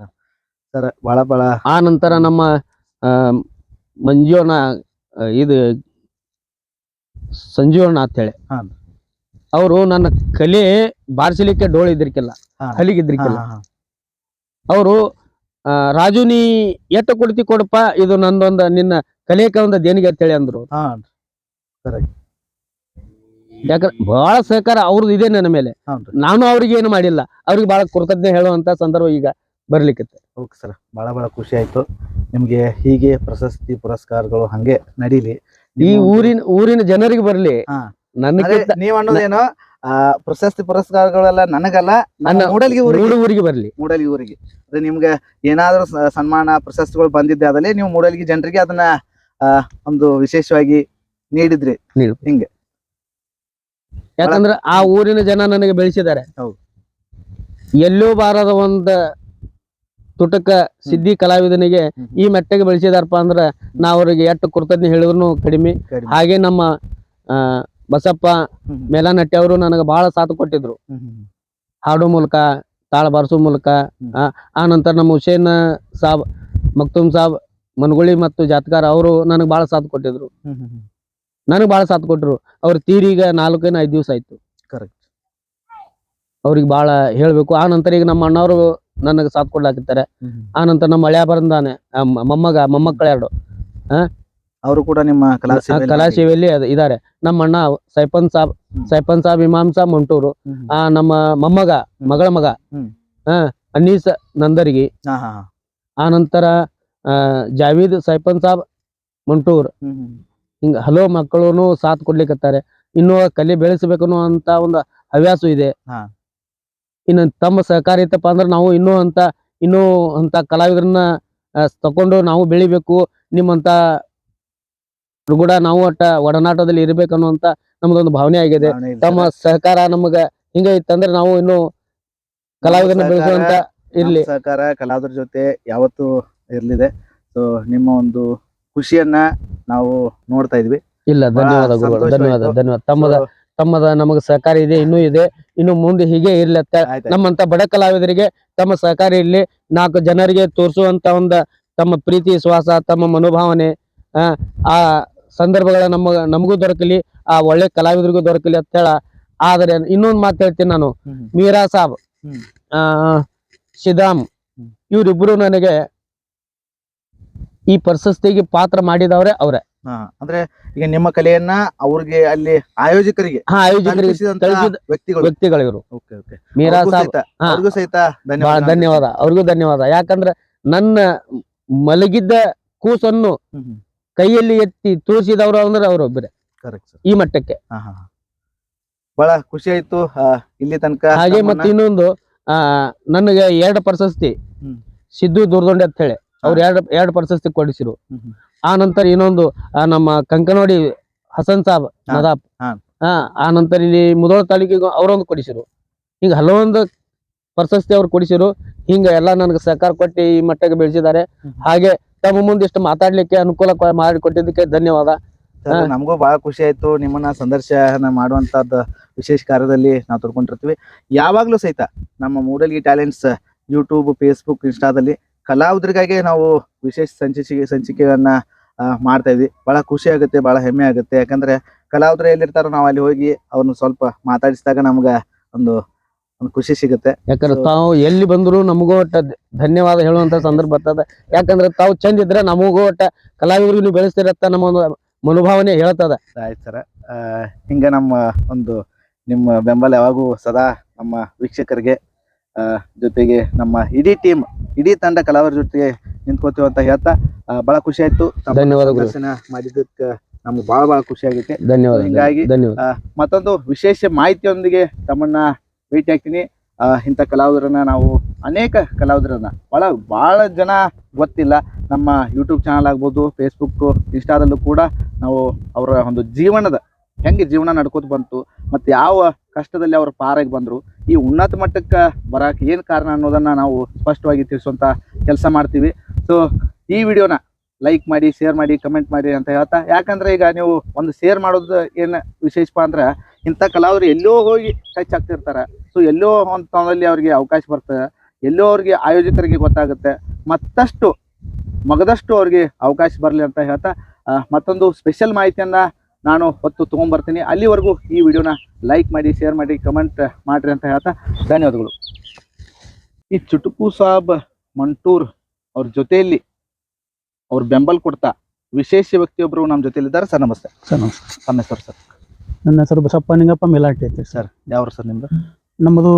ಬಹಳ ಬಹಳ ಆ ನಂತರ ನಮ್ಮ ಆ, ಮಂಜುವಣ್ಣ ಇದು ಸಂಜೀವಣ್ಣ ಅಂತ ಹೇಳಿ. ಅವರು ನನ್ನ ಕಲೆ ಬಾರಿಸಲಿಕ್ಕೆ ಡೋಳಿದ್ರಿಕ್ಕಿಲ್ಲ ಹಲಿಗಿದ್ರಿಕ್ಕಿಲ್ಲ ಅವರು ರಾಜು ನೀ ಎಟ್ಟ ಕೊಡ್ತಿ ಕೊಡಪ್ಪ? ಇದು ನಂದೊಂದ ನಿನ್ನ ಕಲಿಯಕ ಒಂದ ದೇಣಿಗೆ ಅಂತೇಳಿ ಅಂದ್ರು. ಹಾ. ಯಾಕಂದ್ರೆ ಬಹಳ ಸಹಕಾರ ಅವ್ರದ್ದು ಇದೆ ನನ್ನ ಮೇಲೆ. ನಾನು ಅವ್ರಿಗೆ ಏನು ಮಾಡಿಲ್ಲ. ಅವ್ರಿಗೆ ಬಹಳ ಕೃತಜ್ಞ ಹೇಳುವಂತ ಸಂದರ್ಭ ಈಗ ಬರ್ಲಿಕ್ಕೆ ಓಕೆ ಸರ್ ಬಹಳ ಬಹಳ ಖುಷಿ ಆಯ್ತು. ನಿಮ್ಗೆ ಹೀಗೆ ಪ್ರಶಸ್ತಿ ಪುರಸ್ಕಾರಗಳು ಹಂಗೆ ನಡೀಲಿ. ಈ ಊರಿನ ಊರಿನ ಜನರಿಗೆ ಬರ್ಲಿ. ನನ್ನ ನೀವ್ ಅನ್ನೋದೇನು ಆ ಪ್ರಶಸ್ತಿ ಪುರಸ್ಕಾರಗಳೆಲ್ಲ ನನಗಲ್ಲ ನನ್ನ ಮೂಡಲಿ ಮೂಡಲ್ಗಿ ಊರಿಗೆ. ಬರಲಿ ಊರಿಗೆ ಬರ್ಲಿ. ಮೂಡಲ್ಗಿ ಊರಿಗೆ. ಅದೇ ನಿಮ್ಗೆ ಏನಾದ್ರೂ ಸನ್ಮಾನ ಪ್ರಶಸ್ತಿಗಳು ಬಂದಿದ್ದೆ ಆದಲ್ಲಿ ನೀವು ಮೂಡಲ್ಗಿ ಜನರಿಗೆ ಅದನ್ನ ಆ, ಒಂದು ವಿಶೇಷವಾಗಿ ನೀಡಿದ್ರಿ. ಯಾಕಂದ್ರೆ ಆ ಊರಿನ ಜನ ನನಗೆ ಬೆಳೆಸಿದ್ದಾರೆ. ಎಲ್ಲೂ ಬಾರದ ಒಂದ ತುಟಕ ಸಿದ್ಧಿ ಕಲಾವಿದನಿಗೆ ಈ ಮೆಟ್ಟಗೆ ಬೆಳೆಸಿದಾರಪ್ಪ ಅಂದ್ರ ನಾ ಅವ್ರಿಗೆ ಎಷ್ಟು ಕೃತಜ್ಞ ಹೇಳಿದ್ರು ಕಡಿಮೆ. ಕಡಿಮೆ. ಹಾಗೆ ನಮ್ಮ ಆ, ಬಸಪ್ಪ ಮೇಲನಟ್ಟಿ ಅವರು ನನಗೆ ಬಹಳ ಸಾಥ್ ಕೊಟ್ಟಿದ್ರು. ಹಾಡು ಮೂಲಕ ತಾಳ ಬಾರಿಸೋ ಮೂಲಕ. ಆ, ನಂತರ ನಮ್ಮ ಹುಸೇನ್ ಸಾಬ್ ಮಕ್ತುಮ್ ಸಾಬ್ ಮನ್ಗುಳಿ ಮತ್ತು ಜಾತ್ಕಾರ ಅವರು ನನಗೆ ಬಹಳ ಸಾಥ್ ಕೊಟ್ಟಿದ್ರು. ನನಗೆ ಬಹಳ ಸಾಥ್ ಕೊಟ್ಟರು ಅವ್ರ ತೀರಿಗ ನಾಲ್ಕೈನ ಐದು ದಿವಸ ಆಯ್ತು. ಕರೆಕ್ಟ್ ಅವ್ರಿಗೆ ಬಹಳ ಹೇಳ್ಬೇಕು. ಆ ನಂತರ ಈಗ ನಮ್ಮ ಅಣ್ಣವರು ನನಗೆ ಸಾಥ್ ಕೊಡ್ಲಾಕಿರ್ತಾರೆ. ಆ ನಂತರ ನಮ್ಮ ಹಳೆಯ ಬರಂದಾನೆ ಆ ಮೊಮ್ಮಗ ಮೊಮ್ಮಕ್ಕಳ ಎರಡು ಅವರು ಕೂಡ ನಿಮ್ಮ ಕಲಾಶಿವಲ್ಲಿ ಇದಾರೆ ನಮ್ಮ ಅಣ್ಣ ಸೈಪನ್ ಸಾಬ್. ಸೈಪನ್ ಸಾಬ್ ಇಮಾಮ್ ಸಾಬ್ ಮಂಟೂರು. ಆ ನಮ್ಮ ಮೊಮ್ಮಗ ಮಗಳ ಮಗ ಅನೀಸ್ ನಂದರಿಗಿ. ಆ ನಂತರ ಜಾವೀದ್ ಸೈಪನ್ ಸಾಬ್ ಮಂಟೂರ್. ಹಿಂಗ ಹಲೋ ಮಕ್ಕಳು ಸಾಥ್ ಕೊಡ್ಲಿಕ್ಕತ್ತಾರೆ ಇನ್ನು ಕಲೆ ಬೆಳೆಸಬೇಕು ಅಂತ ಒಂದು ಹವ್ಯಾಸ ಇದೆ. ಇನ್ನು ತಮ್ಮ ಸಹಕಾರ ಇತ್ತಪ್ಪ ಅಂದ್ರೆ ನಾವು ಇನ್ನೂ ಅಂತ ಇನ್ನೂ ಅಂತ ಕಲಾವಿದರನ್ನ ತಕೊಂಡು ನಾವು ಬೆಳಿಬೇಕು ನಿಮ್ಮಂತ ಕೂಡ ನಾವು ಒಟ್ಟ ಒಡನಾಟದಲ್ಲಿ ಇರಬೇಕು ಅನ್ನುವಂತ ನಮ್ದೊಂದು ಭಾವನೆ ಆಗಿದೆ. ತಮ್ಮ ಸಹಕಾರ ನಮಗ ಹಿಂಗ ಇತ್ತಂದ್ರೆ ನಾವು ಇನ್ನು ಕಲಾವಿದರನ್ನ ಬೆಳೆಸುವಂತ ಇರ್ಲಿ. ಸಹಕಾರ ಕಲಾವಿದರ ಜೊತೆ ಯಾವತ್ತು ಇರ್ಲಿದೆ. ಸೊ ನಿಮ್ಮ ಒಂದು ಖುಷಿಯನ್ನ ನಾವು ನೋಡ್ತಾ ಇದ್ವಿ. ಇಲ್ಲ ಧನ್ಯವಾದ ಗುರುಗಳು ಧನ್ಯವಾದ ಧನ್ಯವಾದ. ತಮ್ಮದ ತಮ್ಮದ ನಮಗ ಸಹಕಾರ ಇದೆ ಇನ್ನೂ ಇದೆ. ಇನ್ನು ಮುಂದೆ ಹೀಗೆ ಇರ್ಲಿ ಅಂತ ಆಯ್ತು, ಆಯ್ತು. ನಮ್ಮಂತ ಬಡ ಕಲಾವಿದರಿಗೆ ತಮ್ಮ ಸಹಕಾರ ಇರ್ಲಿ. ನಾಲ್ಕು ಜನರಿಗೆ ತೋರಿಸುವಂತ ಒಂದ ತಮ್ಮ ಪ್ರೀತಿ ವಿಶ್ವಾಸ ತಮ್ಮ ಮನೋಭಾವನೆ ಆ ಸಂದರ್ಭಗಳ ನಮ್ಮ ನಮಗೂ ದೊರಕಲಿ ಆ ಒಳ್ಳೆ ಕಲಾವಿದರಿಗೂ ದೊರಕಲಿ ಅಂತ ಹೇಳ ಆದ್ರೆ ಇನ್ನೊಂದ್ ಮಾತು ಹೇಳ್ತೀನಿ ನಾನು. ಮೀರಾ ಸಾಬ್. ಆ ಶಿದಾಮ್. ಇವರಿಬ್ರು ನನಗೆ ಈ ಪ್ರಶಸ್ತಿಗೆ ಪಾತ್ರ ಮಾಡಿದವ್ರೆ ಅವ್ರೆ. ಅಂದ್ರೆ ಈಗ ನಿಮ್ಮ ಕಲೆಯನ್ನ ಅವ್ರಿಗೆ ಅಲ್ಲಿ ಆಯೋಜಕರಿಗೆ ವ್ಯಕ್ತಿಗಳು. ಇವರು ಮೀರಾ ಸಾಬ್ ಸಹಿತ ಧನ್ಯವಾದ. ಅವ್ರಿಗೂ ಧನ್ಯವಾದ. ಯಾಕಂದ್ರೆ ನನ್ನ ಮಲಗಿದ್ದ ಕೂಸನ್ನು ಕೈಯಲ್ಲಿ ಎತ್ತಿ ತೋರಿಸಿದವರು ಅಂದ್ರೆ ಅವರೊಬ್ಬರೇ ಕರೆಕ್ಟ್ ಸರ್ ಈ ಮಟ್ಟಕ್ಕೆ ಹಾ ಹಾ ಹಾ. ಬಹಳ ಖುಷಿ ಆಯ್ತು ಆ, ಇಲ್ಲಿ ತನಕ ಹಾಗೆ ತಮ್ಮನ್ನ- ಮತ್ತೆ ಇನ್ನೊಂದು ಆ ನನಗೆ ಎರಡು ಪ್ರಶಸ್ತಿ ಹ್ಮ್. ಸಿದ್ದು ದುರ್ದೊಂಡೆ ಅಂತ ಹೇಳಿ ಅವ್ರು ಎರಡು ಎರಡು ಪ್ರಶಸ್ತಿ ಕೊಡಿಸಿರು ಹ್ಮ್, ಹ್ಮ್. ಆ ನಂತರ ಇನ್ನೊಂದು ಆ, ನಮ್ಮ ಕಂಕನೋಡಿ ಹಸನ್ ಸಾಬ್ ಹಾ, ನದಾಬ್ ಹಾ. ಆ ನಂತರ ಇಲ್ಲಿ ಮುದೋಳ ತಾಲೂಕಿಗೆ ಅವರೊಂದು ಕೊಡಿಸಿರು ಹಿಂಗ ಹಲವೊಂದು ಪ್ರಶಸ್ತಿ ಅವ್ರು ಕೊಡಿಸಿರು ಹಿಂಗ ಎಲ್ಲ ನನಗೆ ಸಹಕಾರ ಕೊಟ್ಟು ಈ ಮಟ್ಟಕ್ಕೆ ಬೆಳೆಸಿದ್ದಾರೆ ಹ್ಮ್. ಹಾಗೆ ತಮ್ಮ ಮುಂದಿಷ್ಟು ಮಾತಾಡ್ಲಿಕ್ಕೆ ಅನುಕೂಲ ಮಾಡಿ ಕೊಟ್ಟಿದ್ದಕ್ಕೆ ಧನ್ಯವಾದ. ನಮಗೂ ಬಹಳ ಖುಷಿ ಆಯ್ತು. ನಿಮ್ಮನ್ನ ಸಂದರ್ಶನ ಮಾಡುವಂತದ್ದು ವಿಶೇಷ ಕಾರ್ಯದಲ್ಲಿ ನಾವು ತೊಡ್ಕೊಂಡಿರ್ತೀವಿ. ಯಾವಾಗ್ಲೂ ಸಹಿತ ನಮ್ಮ ಮೂಡಲ್ಗಿ ಟ್ಯಾಲೆಂಟ್ಸ್ ಯೂಟ್ಯೂಬ್ ಫೇಸ್ಬುಕ್ ಇನ್ಸ್ಟಾದಲ್ಲಿ ಕಲಾವಿದರಿಗಾಗಿ ನಾವು ವಿಶೇಷ ಸಂಚಿಕೆ ಸಂಚಿಕೆಗಳನ್ನ ಮಾಡ್ತಾ ಇದ್ವಿ. ಬಹಳ ಖುಷಿ ಆಗುತ್ತೆ ಬಹಳ ಹೆಮ್ಮೆ ಆಗುತ್ತೆ. ಯಾಕಂದ್ರೆ ಕಲಾವಿದರು ಎಲ್ಲಿರ್ತಾರೋ ನಾವು ಅಲ್ಲಿ ಹೋಗಿ ಅವ್ರನ್ನ ಸ್ವಲ್ಪ ಮಾತಾಡಿಸಿದಾಗ ನಮ್ಗ ಒಂದು ಒಂದು ಖುಷಿ ಸಿಗುತ್ತೆ. ಯಾಕಂದ್ರೆ ತಾವು ಎಲ್ಲಿ ಬಂದ್ರು ನಮಗೂ ಒಟ್ಟ ಧನ್ಯವಾದ ಹೇಳುವಂತ ಸಂದರ್ಭ ಬರ್ತದ. ಯಾಕಂದ್ರೆ ತಾವು ಚಂದ ಇದ್ರೆ ನಮಗೂ ಒಟ್ಟ ಕಲಾವಿದರಿಗೆ ನೀವು ಬೆಳೆಸ್ತಿರತ್ತ ನಮ್ಮ ಒಂದು ಮನೋಭಾವನೆ ಹೇಳ್ತದ. ಆಯ್ತು ಸರ. ಹಿಂಗ ನಮ್ಮ ಒಂದು ನಿಮ್ಮ ಬೆಂಬಲ ಯಾವಾಗೂ ಸದಾ ನಮ್ಮ ವೀಕ್ಷಕರಿಗೆ ಜೊತೆಗೆ ನಮ್ಮ ಇಡೀ ಟೀಮ್ ಇಡೀ ತಂಡ ಕಲಾವಿದರ ಜೊತೆಗೆ ನಿಂತ್ಕೋತೀವಿ ಅಂತ ಹೇಳ್ತಾ ಬಹಳ ಖುಷಿ ಆಯ್ತು. ಧನ್ಯವಾದ ಮಾಡಿದ್ದಕ್ಕೆ ನಮ್ಗೆ ಬಹಳ ಬಹಳ ಖುಷಿ ಆಗೈತೆ ಧನ್ಯವಾದ ಹಿಂಗಾಗಿ ಧನ್ಯವಾದ. ಮತ್ತೊಂದು ವಿಶೇಷ ಮಾಹಿತಿಯೊಂದಿಗೆ ತಮ್ಮನ್ನ ಭೇಟಿ ಆಗ್ತೀನಿ. ಇಂಥ ಕಲಾವಿದರನ್ನ ನಾವು ಅನೇಕ ಕಲಾವಿದರನ್ನ ಬಹಳ ಬಹಳ ಜನ ಗೊತ್ತಿಲ್ಲ. ನಮ್ಮ ಯೂಟ್ಯೂಬ್ ಚಾನಲ್ ಆಗ್ಬೋದು ಫೇಸ್ಬುಕ್ಕು ಇನ್ಸ್ಟಾದಲ್ಲೂ ಕೂಡ ನಾವು ಅವರ ಒಂದು ಜೀವನದ ಹೆಂಗೆ ಜೀವನ ನಡ್ಕೋತ ಬಂತು, ಮತ್ತು ಯಾವ ಕಷ್ಟದಲ್ಲಿ ಅವರು ಪಾರಾಗಿ ಬಂದರು, ಈ ಉನ್ನತ ಮಟ್ಟಕ್ಕೆ ಬರಕ್ಕೆ ಏನು ಕಾರಣ ಅನ್ನೋದನ್ನ ನಾವು ಸ್ಪಷ್ಟವಾಗಿ ತಿಳಿಸುವಂಥ ಕೆಲಸ ಮಾಡ್ತೀವಿ. ಸೊ ಈ ವಿಡಿಯೋನ ಲೈಕ್ ಮಾಡಿ ಶೇರ್ ಮಾಡಿ ಕಮೆಂಟ್ ಮಾಡಿ ಅಂತ ಹೇಳ್ತಾ, ಯಾಕಂದ್ರೆ ಈಗ ನೀವು ಒಂದು ಶೇರ್ ಮಾಡೋದು ಏನು ವಿಶೇಷಪ್ಪ ಅಂದ್ರೆ ಇಂಥ ಕಲಾವಿದರು ಎಲ್ಲೋ ಹೋಗಿ ಟಚ್ ಆಗ್ತಿರ್ತಾರೆ. ಸೊ ಎಲ್ಲೋ ಒಂದು ತಾಣದಲ್ಲಿ ಅವ್ರಿಗೆ ಅವಕಾಶ ಬರ್ತದೆ. ಎಲ್ಲೋ ಅವ್ರಿಗೆ ಆಯೋಜಕರಿಗೆ ಗೊತ್ತಾಗುತ್ತೆ. ಮತ್ತಷ್ಟು ಮಗದಷ್ಟು ಅವ್ರಿಗೆ ಅವಕಾಶ ಬರಲಿ ಅಂತ ಹೇಳ್ತಾ ಮತ್ತೊಂದು ಸ್ಪೆಷಲ್ ಮಾಹಿತಿಯನ್ನ ನಾನು ಹೊತ್ತು ತೊಗೊಂಬರ್ತೀನಿ. ಅಲ್ಲಿವರೆಗೂ ಈ ವಿಡಿಯೋನ ಲೈಕ್ ಮಾಡಿ ಶೇರ್ ಮಾಡಿ ಕಮೆಂಟ್ ಮಾಡ್ರಿ ಅಂತ ಹೇಳ್ತಾ ಧನ್ಯವಾದಗಳು. ಈ ಚುಟುಕು ಸಾಬ್ ಮಂಟೂರ್ ಅವ್ರ ಜೊತೆಯಲ್ಲಿ ಅವ್ರ ಬೆಂಬಲ ಕೊಡ್ತಾ ವಿಶೇಷ ವ್ಯಕ್ತಿಯೊಬ್ಬರು ನಮ್ಮ ಜೊತೆಯಲ್ಲಿದ್ದಾರೆ ಸರ್ ನಮಸ್ತೆ. ಸರ್ ನಮಸ್ತೆ ಸರ್. ನನ್ನ ಹೆಸರು ಬಸಪ್ಪ ನಿಂಗಪ್ಪ ಮೇಲಾಟಿ ಐತಿ ಸರ್ ಯಾವ್ರು ಸರ್ ನಿಮ್ದು? ನಮ್ಮದು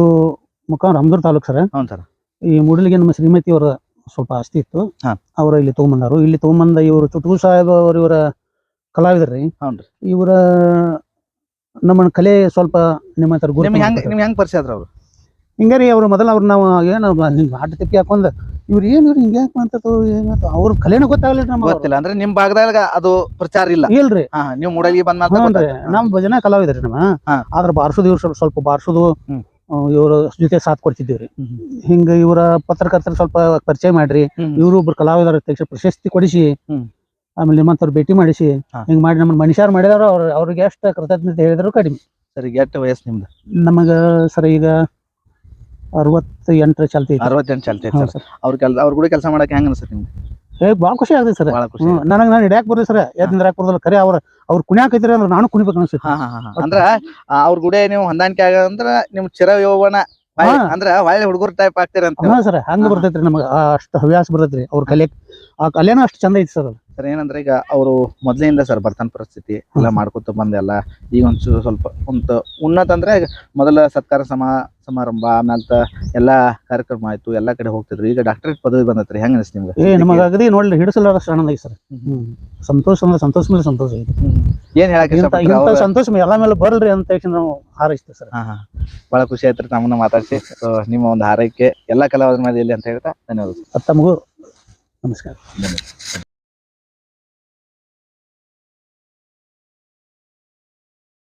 ಮುಖ ರಾಮದುರ್ ತಾಲೂಕ್ ಸರ್. ಹ್ಞೂ ಸರ್. ಈ ಮೂಡಲಿಗೆ ನಮ್ಮ ಶ್ರೀಮತಿ ಅವರ ಸ್ವಲ್ಪ ಆಸ್ತಿ ಇತ್ತು. ಹಾ. ಅವರ ಇಲ್ಲಿ ತಗೊಂಬಂದಾರು. ಇಲ್ಲಿ ತಗೊಂಬಂದ ಇವರು ಚುಟುಕು ಸಾಹೇಬ್ ಅವರು ಇವರ ಕಲಾವಿದ್ರಿ ಹ್ಞೂ ರೀ. ಇವರ ನಮ್ಮ ಕಲೆ ಸ್ವಲ್ಪ ನಿಮ್ಮ ಹತ್ರ ಗುರುತು ನಿಮ್ಗೆ ಹೆಂಗ್ ಮಾಡ್ಕೊತಾರೆ. ನಿಮ್ಗೆ ಹೆಂಗ್ ಪರಿಚಯ ಆದ್ರ ಅವ್ರು? ಹಿಂಗಾರಿ ಅವ್ರು ಮೊದಲ ಅವ್ರು ನಾವು ಏನು ಆಟ ತಿಪ್ಪಿ ಹಾಕೊಂಡ್ ಇವ್ರು ಏನು ಇವ್ರು ಹಿಂಗೆ ಯಾಕೆ ಮಾಡ್ತಾರ ಅವ್ರ ಕಲೆನೂ ಗೊತ್ತಾಗಲಿಲ್ಲ ಗೊತ್ತಿಲ್ಲ ಅಂದ್ರೆ ನಿಮ್ ಭಾಗದಾಗ ಅದು ಪ್ರಚಾರ ಇಲ್ಲ. ಇಲ್ರಿ. ಹಾ ನೀವು ಮೂಡಲ್ಗಿ ಬಂದ ಹ್ಞೂನ್ರಿ ನಮ್ ಭಜನಾ ಕಲಾವಿದ್ರಿ ನಮ್ಮ. ಹಾ. ಆದ್ರ ಬಾರ್ಸೋದು ಇವ್ರು ಸ್ವಲ್ಪ ಸ್ವಲ್ಪ ಬಾರ್ಸುದು ಹ್ಮ್. ಇವ್ರ ಜೊತೆ ಸಾಥ್ ಕೊಡ್ತಿದ್ದೀವ್ರಿ. ಹ್ಮ್. ಹಿಂಗ ಇವರ ಪತ್ರಕರ್ತರ ಸ್ವಲ್ಪ ಪರಿಚಯ ಮಾಡ್ರಿ. ಇವರು ಒಬ್ರು ಕಲಾವಿದರ ತಕ್ಷಣ ಪ್ರಶಸ್ತಿ ಕೊಡಿಸಿ ಹ್ಮ್. ಆಮೇಲೆ ನಿಮ್ಮಂತವ್ರು ಭೇಟಿ ಮಾಡಿಸಿ ಹಾ. ಹಿಂಗ್ ಮಾಡಿ ನಮ್ಮ ಮನುಷ್ಯರು ಮಾಡಿದಾರ ಅವ್ರ ಅವ್ರಿಗೆ ಎಷ್ಟು ಕೃತಜ್ಞತೆ ಹೇಳಿದ್ರು ಕಡಿಮೆ. ಸರಿ ಎಷ್ಟು ವಯಸ್ಸು ನಿಮ್ದು? ನಮಗ ಸರ್ ಈಗ ಅರವತ್ತ ಎಂಟರ ಚಾಲ್ತಿ ಐತಿ. ಅರವತ್ತೆಂಟು ಚಾಲ್ತಿ ಐತೆ ಸರ್. ಅವ್ರ ಕೆಲ್ಸ ಅವ್ರ ಕೂಡ ಕೆಲಸ ಮಾಡಕ್ಕೆ ಹೆಂಗ್ ಅನ್ಸುತ್ತೆ ನಿಮ್ಗೆ? ಏ ಭಾಳ ಖುಷಿ ಆಗ್ತೈತಿ ಸರ್. ಖುಷಿ ನನಗೆ ನಾನು ಹಿಡ್ಯಾಕ್ ಬರ್ರಿ ಸರ್. ಎದ್ ನಿಂದ್ರಾಕ್ ಬರೋದಿಲ್ಲ ಖರೆ ಅವ್ರ ಅವ್ರು ಕುಣ್ಯಾಕೈತಿರಿ ಅಂದ್ರೆ ನಾನು ಕುಣಿಬೇಕು ಅನ್ಸುತ್ತೆ. ಹಾ ಹಾ ಹಾ ಅಂದ್ರ ಆ, ಅವ್ರ ಗುಡೆ ನೀವು ಹೊಂದಾಣಿಕೆ ಆಗ ಅಂದ್ರ ನಿಮ್ ಚಿರ ಯೌವನ ಹೊಳ್ಳಿ- ಹಾ. ಅಂದ್ರ ಒಳ್ಳೆ ಹುಡುಗರು ಟೈಪ್ ಆಗ್ತೀರ ಅಂತ ಹಾ ಸರ್ ಹಂಗ ಹಾ. ಬರ್ತೈತ್ರಿ ನಮಗ ಅಷ್ಟು ಹವ್ಯಾಸ ಬರ್ತೈತ್ರಿ. ಅವ್ರ ಕಲೆ ಆ ಕಲೆನೂ ಅಷ್ಟು ಚಂದ ಐತಿ ಸರ್ ಅದು. ಸರ್ ಏನಂದ್ರೆ ಈಗ ಅವರು ಮೊದ್ಲಿಂದ ಸರ್ ಬರ್ತಾನ ಪರಿಸ್ಥಿತಿ. ಎಲ್ಲ ಮಾಡ್ಕೊತ ಬಂದೆಲ್ಲ ಈಗ ಒಂಚೂರು ಸ್ವಲ್ಪ ಒಂದು ಉನ್ನತ ಅಂದ್ರೆ ಮೊದಲ ಸತ್ಕಾರ ಸಮ ಸಮಾರಂಭ ಆಮೇಲೆ ಎಲ್ಲಾ ಕಾರ್ಯಕ್ರಮ ಆಯ್ತು. ಎಲ್ಲಾ ಕಡೆ ಹೋಗ್ತಿದ್ರು. ಈಗ ಡಾಕ್ಟರೇಟ್ ಪದವಿ ಬಂದತ್ರಿ. ಹೆಂಗ ಅನಿಸ್ತು ನಿಮ್ಗೆ? ಏ ನಮಗ ಅಗದಿ ನೋಡ್ಲಿ ಹಿಡಿಸಲಾರ ಆನಂದ ಐತಿ ಸರ್. ಸಂತೋಷ ಅಂದ್ರೆ ಸಂತೋಷ ಮೇಲೆ ಸಂತೋಷ ಐತಿ. ಏನ್ ಹೇಳಕ್ ಇಂಥ ಅವ್ರ- ಸಂತೋಷ ಎಲ್ಲ ಮೇಲೆ ಬರ್ಲ್ರಿ ಅಂತ ಹೇಳಿ ನಾವು ಹಾರೈಸ್ತೇವೆ ಸರ್. ಹಾ ಹಾ. ಬಹಳ ಖುಷಿ ಆಯ್ತು ತಮ್ಮನ್ನ ಮಾತಾಡ್ಸಿ. ನಿಮ್ಮ ಒಂದು ಹಾರೈಕೆ ಎಲ್ಲಾ ಕಲಾವಿದರ ಮೇಲೆ ಇಲ್ಲಿ ಅಂತ ಹೇಳ್ತಾ ಧನ್ಯವಾದ ತಮಗೂ ನಮಸ್ಕಾರ.